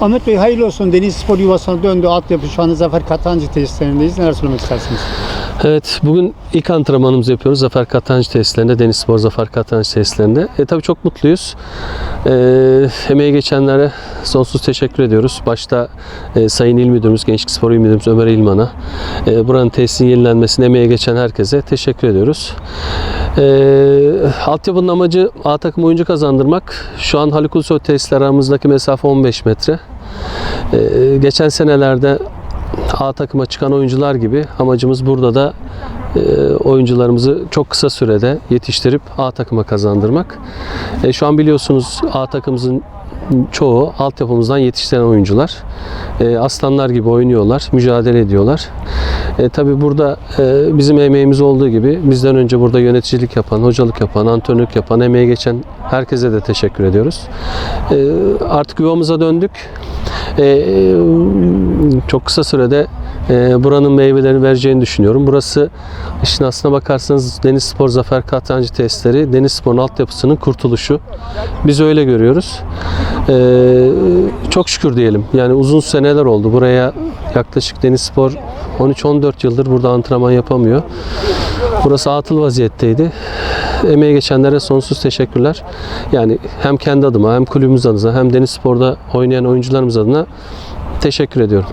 Ahmet Bey hayırlı olsun. Deniz Spor yuvasına döndü. Altyapı şu anda Zafer Katancı tesislerindeyiz. Neler söylemek istersiniz? Evet, bugün ilk antrenmanımızı yapıyoruz. Zafer Katancı tesislerinde, Deniz Spor Zafer Katancı tesislerinde. E, tabii çok mutluyuz. E, emeği geçenlere sonsuz teşekkür ediyoruz. Başta e, Sayın İl Müdürümüz, Gençlik Spor İl Müdürümüz Ömer İlman'a, e, buranın tesisinin yenilenmesine emeği geçen herkese teşekkür ediyoruz. E, altyapının amacı A takım oyuncu kazandırmak. Şu an Haluk Ulusoy tesisler aramızdaki mesafe 15 metre. E, geçen senelerde A takıma çıkan oyuncular gibi amacımız burada da e, oyuncularımızı çok kısa sürede yetiştirip A takıma kazandırmak. E, şu an biliyorsunuz A takımımızın çoğu altyapımızdan yetiştiren oyuncular. E, aslanlar gibi oynuyorlar, mücadele ediyorlar. E, tabii burada e, bizim emeğimiz olduğu gibi bizden önce burada yöneticilik yapan, hocalık yapan, antrenörlük yapan, emeği geçen herkese de teşekkür ediyoruz. E, artık yuvamıza döndük. E, çok kısa sürede e, buranın meyvelerini vereceğini düşünüyorum. Burası işin aslına bakarsanız Deniz Spor Zafer Katancı testleri Deniz Spor'un altyapısının kurtuluşu. Biz öyle görüyoruz. E, çok şükür diyelim. Yani uzun seneler oldu. Buraya yaklaşık Deniz Spor 13-14 yıldır burada antrenman yapamıyor. Burası atıl vaziyetteydi. Emeği geçenlere sonsuz teşekkürler. Yani hem kendi adıma hem kulübümüz adına hem Deniz Spor'da oynayan oyuncularımız adına teşekkür ediyorum.